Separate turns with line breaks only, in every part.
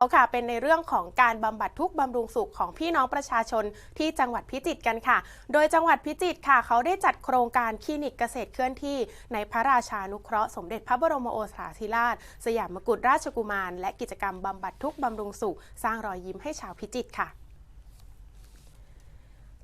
เอาค่ะเป็นในเรื่องของการบำบัดทุกบำรุงสุขของพี่น้องประชาชนที่จังหวัดพิจิตรกันค่ะ โดยจังหวัดพิจิตรค่ะ เขาได้จัดโครงการคลินิกเกษตรเคลื่อนที่ในพระราชานุเคราะห์สมเด็จพระบรมโอรสาธิราช สยามกุฎราชกุมาร และกิจกรรมบำบัดทุกบำรุงสุข สร้างรอยยิ้มให้ชาวพิจิตรค่ะ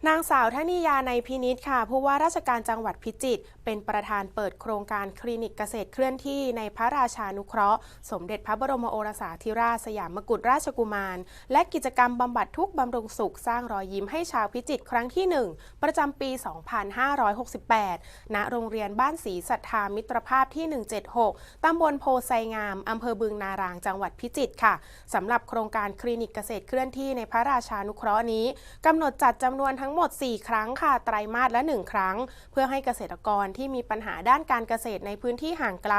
นางสาวทนิยาในพินิษค่ะผู้ว่าราชการจังหวัดพิจิตรเป็นประธานเปิดโครงการคลินิกเกษตรเคลื่อนที่ในพระราชานุเคราะห์ สมเด็จพระบรมโอรสาธิราชสยามกุฎราชกุมาร และกิจกรรมบำบัดทุกข์บำรุงสุขสร้างรอยยิ้มให้ชาวพิจิตรครั้งที่ 1 ประจำปี 2568 ณ โรงเรียนบ้านศรีศรัทธามิตรภาพที่ 176 ตำบลโพไซงามอำเภอบึงนารางจังหวัดพิจิตรค่ะสำหรับโครงการคลินิกเกษตรเคลื่อนที่ในพระราชานุเคราะห์นี้กำหนดจัดจำนวนทั้งหมด 4 ครั้งค่ะ ไตรมาสละ 1 ครั้ง เพื่อให้เกษตรกรที่มีปัญหาด้านการเกษตรในพื้นที่ห่างไกล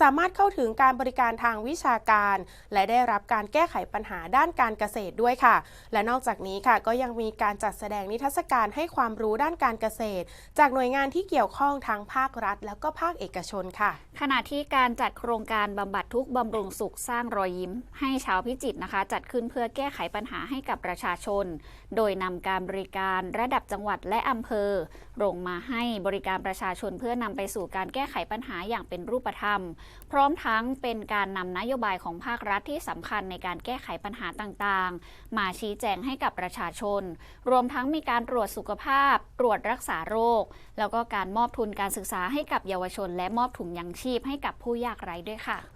สามารถเข้าถึงการบริการทางวิชาการ และได้รับการแก้ไขปัญหาด้านการเกษตรด้วยค่ะ และนอกจากนี้ค่ะก็ยังมีการจัดแสดงนิทรรศการให้ความรู้ด้านการเกษตร จากหน่วยงานที่เกี่ยวข้องทั้งภาครัฐ แล้วก็ภาคเอกชนค่ะ
ขณะที่การจัดโครงการบำบัดทุกบำรุงสุขสร้างรอยยิ้ม ให้ชาวพิจิตรนะคะ จัดขึ้นเพื่อแก้ไขปัญหาให้กับประชาชน โดยนำการบริการระดับจังหวัดและอำเภอลงมาให้บริการประชาชนเพื่อนำไปสู่การแก้ไขปัญหาอย่างเป็นรูปธรรม พร้อมทั้งเป็นการนำนโยบายของภาครัฐที่สำคัญในการแก้ไขปัญหาต่างๆ มาชี้แจงให้กับประชาชน รวมทั้งมีการตรวจสุขภาพ ตรวจรักษาโรค แล้วก็การมอบทุนการศึกษาให้กับเยาวชน และมอบถุงยังชีพให้กับผู้ยากไร้ด้วยค่ะ